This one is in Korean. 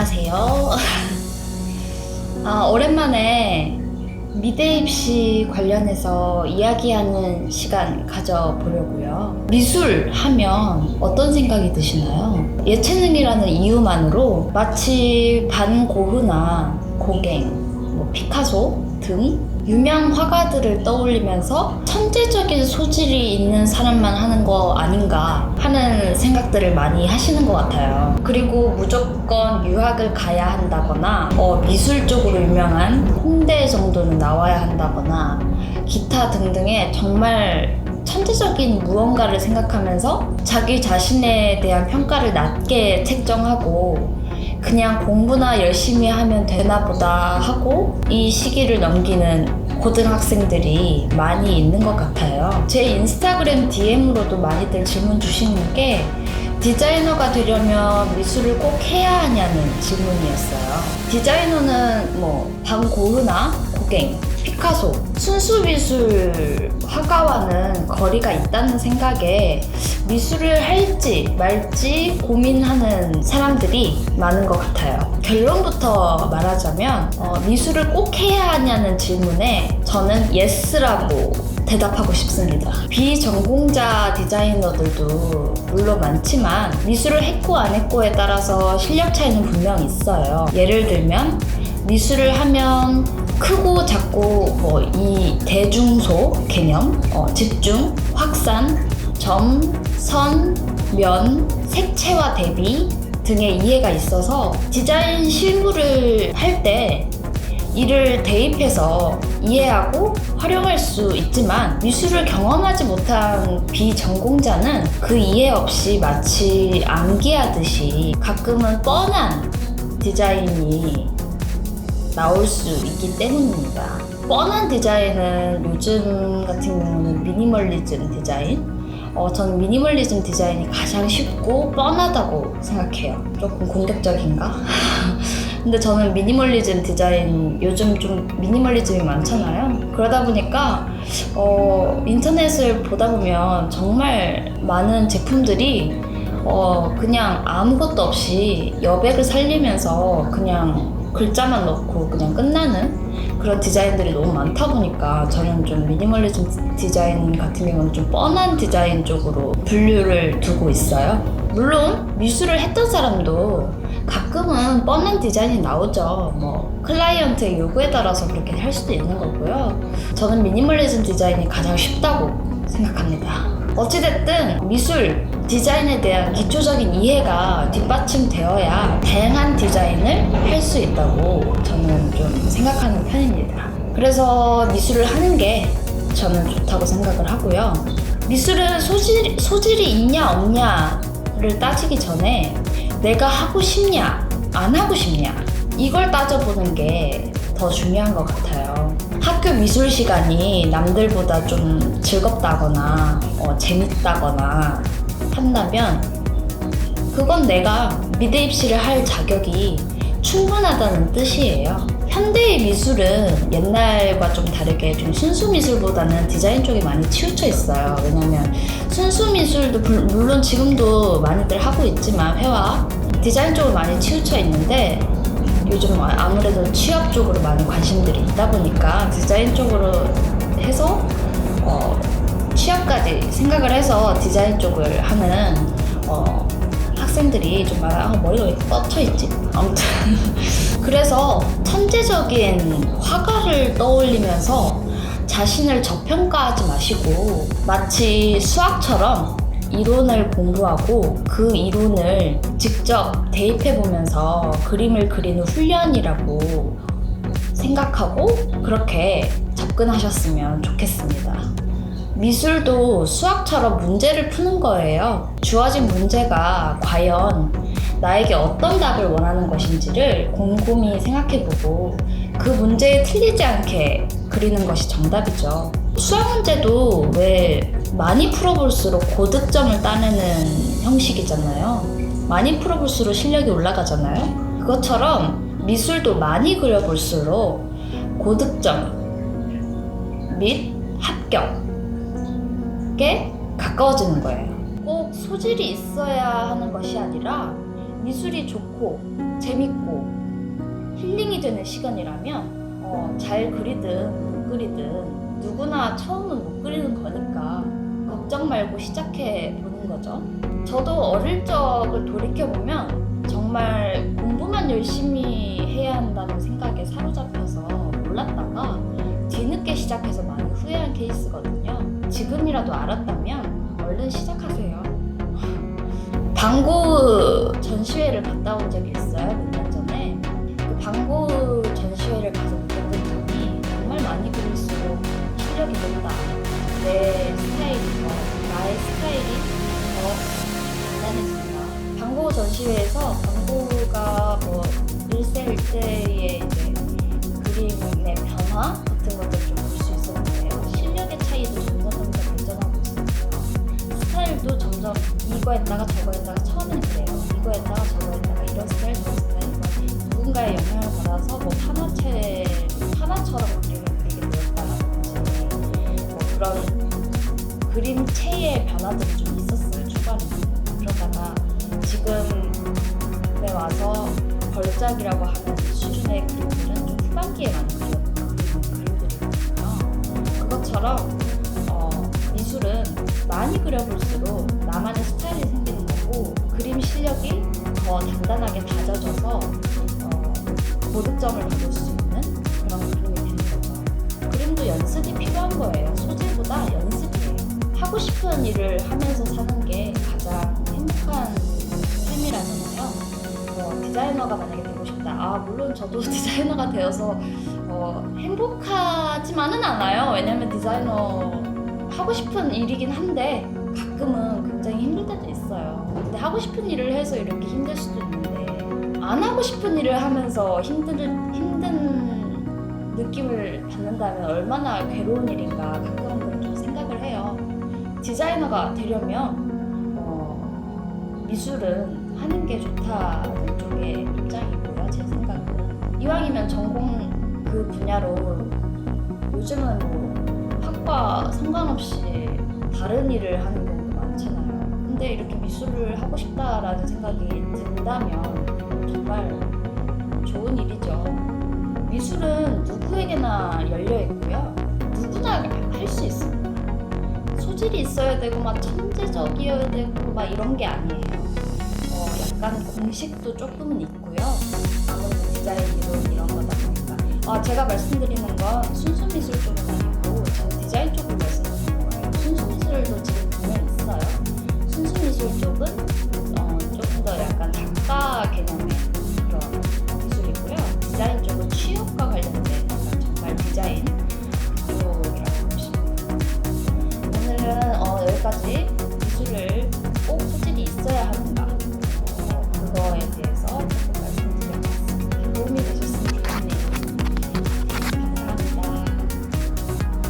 안녕하세요. 아, 오랜만에 미대 입시 관련해서 이야기하는 시간 가져보려고요. 미술 하면 어떤 생각이 드시나요? 예체능이라는 이유만으로 마치 반고흐나 고갱, 뭐 피카소 등 유명 화가들을 떠올리면서 천재적인 소질이 있는 사람만 하는 거 아닌가 하는 생각들을 많이 하시는 것 같아요. 그리고 무조건 유학을 가야 한다거나 어, 미술 쪽으로 유명한 홍대 정도는 나와야 한다거나 기타 등등의 정말 천재적인 무언가를 생각하면서 자기 자신에 대한 평가를 낮게 책정하고 그냥 공부나 열심히 하면 되나 보다 하고 이 시기를 넘기는 고등학생들이 많이 있는 것 같아요. 제 인스타그램 DM으로도 많이들 질문 주시는 게 디자이너가 되려면 미술을 꼭 해야 하냐는 질문이었어요. 디자이너는 뭐 방고흐나 고갱, 피카소, 순수 미술 화가와는 거리가 있다는 생각에 미술을 할지 말지 고민하는 사람들이 많은 것 같아요. 결론부터 말하자면 어, 미술을 꼭 해야 하냐는 질문에 저는 예스라고 대답하고 싶습니다. 비전공자 디자이너들도 물론 많지만 미술을 했고 안 했고에 따라서 실력 차이는 분명 있어요. 예를 들면 미술을 하면 크고 작고 뭐 이 대중소 개념, 어, 집중, 확산, 점, 선, 면, 색채와 대비 등의 이해가 있어서 디자인 실무를 할 때 이를 대입해서 이해하고 활용할 수 있지만 미술을 경험하지 못한 비전공자는 그 이해 없이 마치 암기하듯이 가끔은 뻔한 디자인이 나올 수 있기 때문입니다. 뻔한 디자인은 요즘 같은 경우는 미니멀리즘 디자인. 어, 저는 미니멀리즘 디자인이 가장 쉽고 뻔하다고 생각해요. 조금 공격적인가? 근데 저는 미니멀리즘 디자인 요즘 좀 미니멀리즘이 많잖아요. 그러다 보니까 어, 인터넷을 보다 보면 정말 많은 제품들이 어, 그냥 아무것도 없이 여백을 살리면서 그냥 글자만 넣고 그냥 끝나는 그런 디자인들이 너무 많다 보니까 저는 좀 미니멀리즘 디자인 같은 경우는 좀 뻔한 디자인 쪽으로 분류를 두고 있어요. 물론 미술을 했던 사람도 가끔은 뻔한 디자인이 나오죠. 뭐 클라이언트의 요구에 따라서 그렇게 할 수도 있는 거고요. 저는 미니멀리즘 디자인이 가장 쉽다고 생각합니다. 어찌됐든 미술 디자인에 대한 기초적인 이해가 뒷받침되어야 다양한 디자인을 할 수 있다고 저는 좀 생각하는 편입니다. 그래서 미술을 하는 게 저는 좋다고 생각을 하고요. 미술은 소질, 소질이 있냐 없냐를 따지기 전에 내가 하고 싶냐 안 하고 싶냐 이걸 따져보는 게 더 중요한 것 같아요. 학교 미술 시간이 남들보다 좀 즐겁다거나 어, 재밌다거나 한다면 그건 내가 미대 입시를 할 자격이 충분하다는 뜻이에요. 현대의 미술은 옛날과 좀 다르게 좀 순수 미술보다는 디자인 쪽에 많이 치우쳐 있어요. 왜냐면 순수 미술도 불- 물론 지금도 많이들 하고 있지만 회화 디자인 쪽으로 많이 치우쳐 있는데 요즘 아무래도 취업 쪽으로 많은 관심들이 있다 보니까 디자인 쪽으로 해서 어, 취업까지 생각을 해서 디자인 쪽을 하는 어, 학생들이 좀 많아. 아, 머리가 왜 이렇게 뻗쳐 있지? 아무튼 그래서 천재적인 화가를 떠올리면서 자신을 저평가하지 마시고 마치 수학처럼 이론을 공부하고 그 이론을 직접 대입해 보면서 그림을 그리는 훈련이라고 생각하고 그렇게 접근하셨으면 좋겠습니다. 미술도 수학처럼 문제를 푸는 거예요. 주어진 문제가 과연 나에게 어떤 답을 원하는 것인지를 곰곰이 생각해보고 그 문제에 틀리지 않게 그리는 것이 정답이죠. 수학 문제도 왜 많이 풀어볼수록 고득점을 따내는 형식이잖아요. 많이 풀어볼수록 실력이 올라가잖아요. 그것처럼 미술도 많이 그려볼수록 고득점 및 합격 에 가까워지는 거예요. 꼭 소질이 있어야 하는 것이 아니라 미술이 좋고 재밌고 힐링이 되는 시간이라면 어, 잘 그리든 못 그리든 누구나 처음은 못 그리는 거니까 걱정 말고 시작해 보는 거죠. 저도 어릴 적을 돌이켜보면 정말 공부만 열심히 해야 한다는 생각에 사로잡혀서 몰랐다가 뒤늦게 시작해서 많이 후회한 케이스거든요. 지금이라도 알았다면 얼른 시작하세요. 방고 전시회를 갔다 온 적이 있어요. 몇 년 전에. 그 방고 전시회를 가서 느꼈던 점이 정말 많이 그릴수록 실력이 는다. 내 스타일이 더, 나의 스타일이 더 단단해진다. 방고 전시회에서 방고가 뭐 1세 1세의 이제 그림의 변화 점점 이거 했다가 저거 했다가 처음에는 그래요. 이거 했다가 저거 했다가 이런 스타일 저런 스타일 누군가의 영향을 받아서 뭐 판화체 판화처럼 그림을 그리게 되었다든지 뭐 그런 그림체의 변화들이 좀 있었어요 초반에는 그러다가 지금에 와서 걸작이라고 하는 수준의 그림들은 좀 후반기에 많이 그렸던 그림들이거든요 그것처럼 어, 미술은 많이 그려볼수록 나만의 스타일이 생기는 거고 그림 실력이 더 단단하게 다져져서 어, 고득점을 받을 수 있는 그런 그림이 되는 거죠. 그림도 연습이 필요한 거예요. 소재보다 연습이에요. 하고 싶은 일을 하면서 사는 게 가장 행복한 삶이라잖아요. 뭐 디자이너가 만약에 되고 싶다. 아 물론 저도 디자이너가 되어서 어, 행복하지만은 않아요. 왜냐면 디자이너 하고 싶은 일이긴 한데 가끔은 하고 싶은 일을 해서 이렇게 힘들 수도 있는데 안 하고 싶은 일을 하면서 힘든 힘든 느낌을 받는다면 얼마나 괴로운 일인가 가끔은 좀 생각을 해요. 디자이너가 되려면 어, 미술은 하는 게 좋다는 쪽의 입장이고요. 제 생각은 이왕이면 전공 그 분야로 요즘은 뭐 학과 상관없이 다른 일을 하는 경 근데 이렇게 미술을 하고 싶다라는 생각이 든다면 정말 좋은 일이죠. 미술은 누구에게나 열려 있고요. 누구나 할 수 있습니다. 소질이 있어야 되고 막 천재적이어야 되고 막 이런 게 아니에요. 어, 약간 공식도 조금은 있고요. 아무래도 디자인 이론 이런 거다 보니까 아, 제가 말씀드리는 건 순수 미술 쪽은 아니고 저는